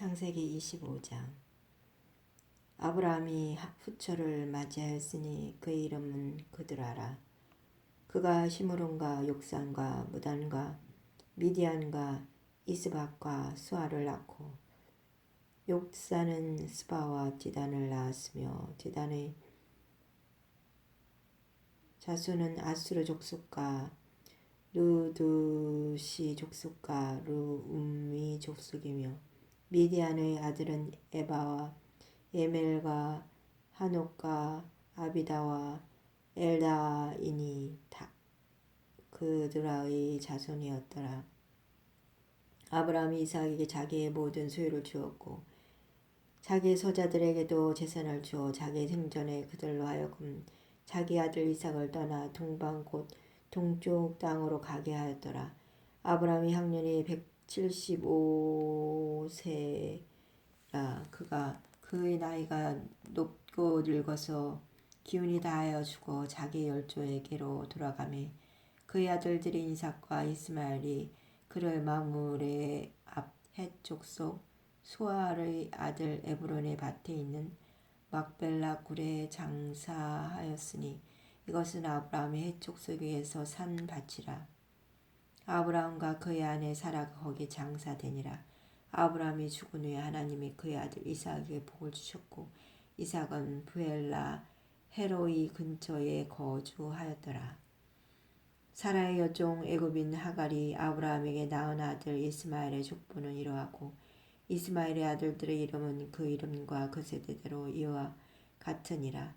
창세기 25장 아브라함이 후처를 맞이하였으니 그의 이름은 그들아라. 그가 시므론과 욕산과 무단과 미디안과 이스박과 수아를 낳고 욕산은 스바와 디단을 낳았으며 디단의 자수는 아수르 족속과 루두시 족속과 루움미 족속이며 미디안의 아들은 에바와 예멜과 하녹과 아비다와 엘다이니 다 그들의 자손이었더라. 아브라함이 이삭에게 자기의 모든 소유를 주었고 자기의 소자들에게도 재산을 주어 자기의 생전에 그들로 하여금 자기 아들 이삭을 떠나 동방 곧 동쪽 땅으로 가게 하였더라. 아브라함이 학년이 175세라 그가 그의 나이가 높고 늙어서 기운이 다하여 죽어 자기 열조에게로 돌아가매 그의 아들들인 이삭과 이스마엘이 그를 마물의 앞헷 족속 소아의 아들 에브론의 밭에 있는 막벨라 굴에 장사하였으니 이것은 아브라함의 해족 속에서 산 밭이라. 아브라함과 그의 아내 사라가 거기 장사되니라. 아브라함이 죽은 후에 하나님이 그의 아들 이삭에게 복을 주셨고 이삭은 부엘라 헤로이 근처에 거주하였더라. 사라의 여종 애굽인 하갈이 아브라함에게 낳은 아들 이스마엘의 족보는 이러하고 이스마엘의 아들들의 이름은 그 이름과 그 세대대로 이와 같으니라.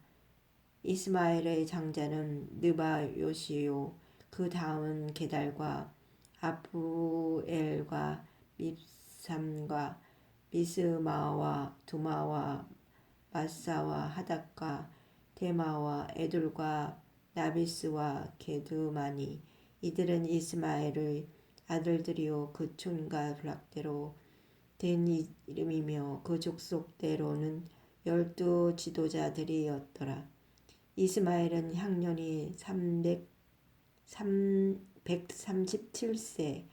이스마엘의 장자는 느바 요시요 그 다음은 게달과 아부엘과 밉삼과 미스마와 두마와 마사와 하닥과 데마와 에둘과 나비스와 게드마니 이들은 이스마엘의 아들들이요 그 촌과 블락대로 된 이름이며 그 족속대로는 열두 지도자들이었더라. 이스마엘은 향년이 300, 137세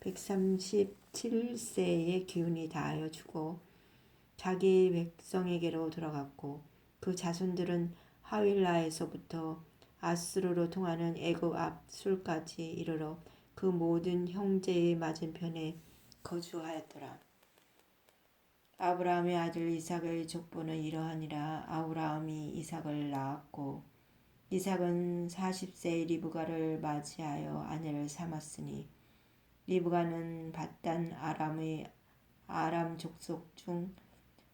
137세의 기운이 다하여 죽어 자기 백성에게로 돌아갔고 그 자손들은 하윌라에서부터 아스루로 통하는 애굽 앞 술까지 이르러 그 모든 형제의 맞은편에 거주하였더라. 아브라함의 아들 이삭의 족보는 이러하니라 아브라함이 이삭을 낳았고 이삭은 40세의 리브가를 맞이하여 아내를 삼았으니 리브가는 바단 아람의 아람 족속 중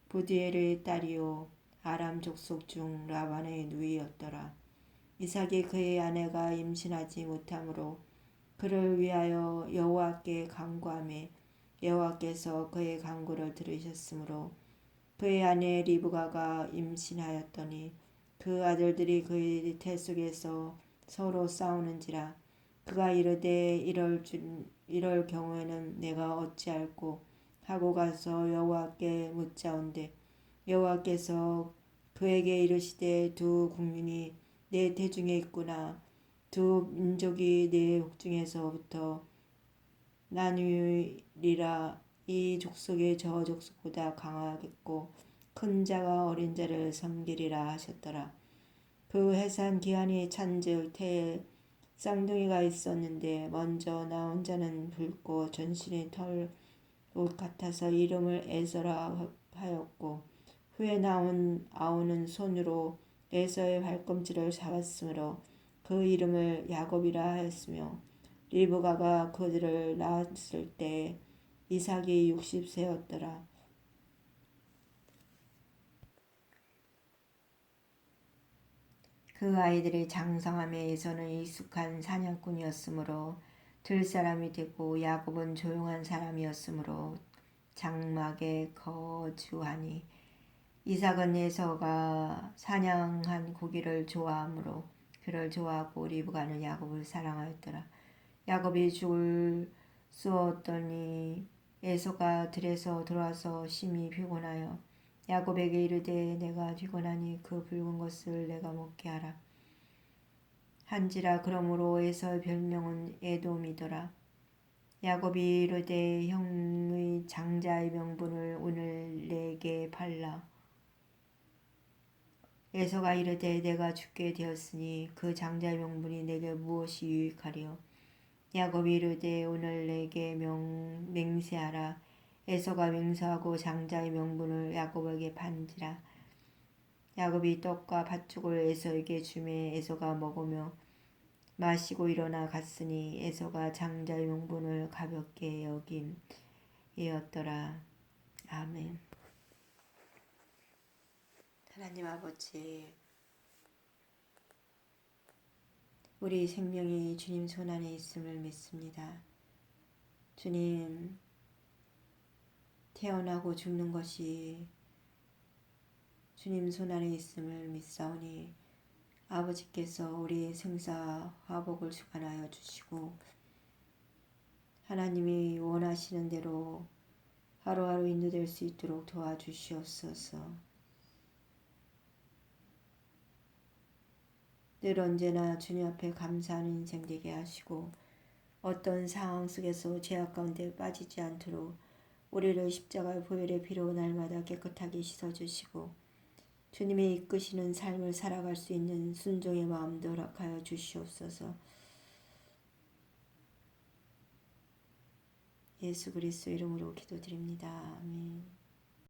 부디엘의 딸이요 아람 족속 중 라반의 누이였더라. 이삭이 그의 아내가 임신하지 못하므로 그를 위하여 여호와께 간구하며 여호와께서 그의 간구를 들으셨으므로 그의 아내 리브가가 임신하였더니 그 아들들이 그의 태 속에서 서로 싸우는지라 그가 이르되 이럴 줄 이럴 경우에는 내가 어찌할꼬 하고 가서 여호와께 묻자온대. 여호와께서 그에게 이르시되 두 국민이 내 대중에 있구나. 두 민족이 내 혹중에서부터 나누리라. 이 족속이 저 족속보다 강하겠고 큰 자가 어린 자를 섬기리라 하셨더라. 그 해산 기한이 찬즉 태에 쌍둥이가 있었는데 먼저 나온 자는 붉고 전신이 털 옷 같아서 이름을 에서라 하였고 후에 나온 아우는 손으로 에서의 발꿈치를 잡았으므로 그 이름을 야곱이라 하였으며 리브가가 그들을 낳았을 때 이삭이 60세였더라. 그 아이들이 장성함에 에서는 익숙한 사냥꾼이었으므로 들 사람이 되고 야곱은 조용한 사람이었으므로 장막에 거주하니 이삭은 에서가 사냥한 고기를 좋아하므로 그를 좋아하고 리브가는 야곱을 사랑하였더라. 야곱이 죽을 쏘었더니 에서가 들에서 돌아서 심히 피곤하여 야곱에게 이르되 내가 피곤하니 그 붉은 것을 내가 먹게 하라. 한지라 그러므로 에서의 별명은 에돔이더라. 야곱이 이르되 형의 장자의 명분을 오늘 내게 팔라. 에서가 이르되 내가 죽게 되었으니 그 장자의 명분이 내게 무엇이 유익하리요. 야곱이 이르되 오늘 내게 명 맹세하라. 에서가 맹세하고 장자의 명분을 야곱에게 판지라. 야곱이 떡과 팥죽을 에서에게 주매 에서가 먹으며 마시고 일어나 갔으니 에서가 장자의 명분을 가볍게 여김이었더라. 아멘. 하나님 아버지, 우리 생명이 주님 손 안에 있음을 믿습니다. 주님, 태어나고 죽는 것이 주님 손안에 있음을 믿사오니 아버지께서 우리 생사 화복을 주관하여 주시고 하나님이 원하시는 대로 하루하루 인도될 수 있도록 도와주시옵소서. 늘 언제나 주님 앞에 감사하는 인생 되게 하시고 어떤 상황 속에서 죄악 가운데 빠지지 않도록 우리를 십자가의 보혈의 피로 날마다 깨끗하게 씻어주시고 주님의 이끄시는 삶을 살아갈 수 있는 순종의 마음도 허락하여 주시옵소서. 예수 그리스도 이름으로 기도드립니다. 아멘.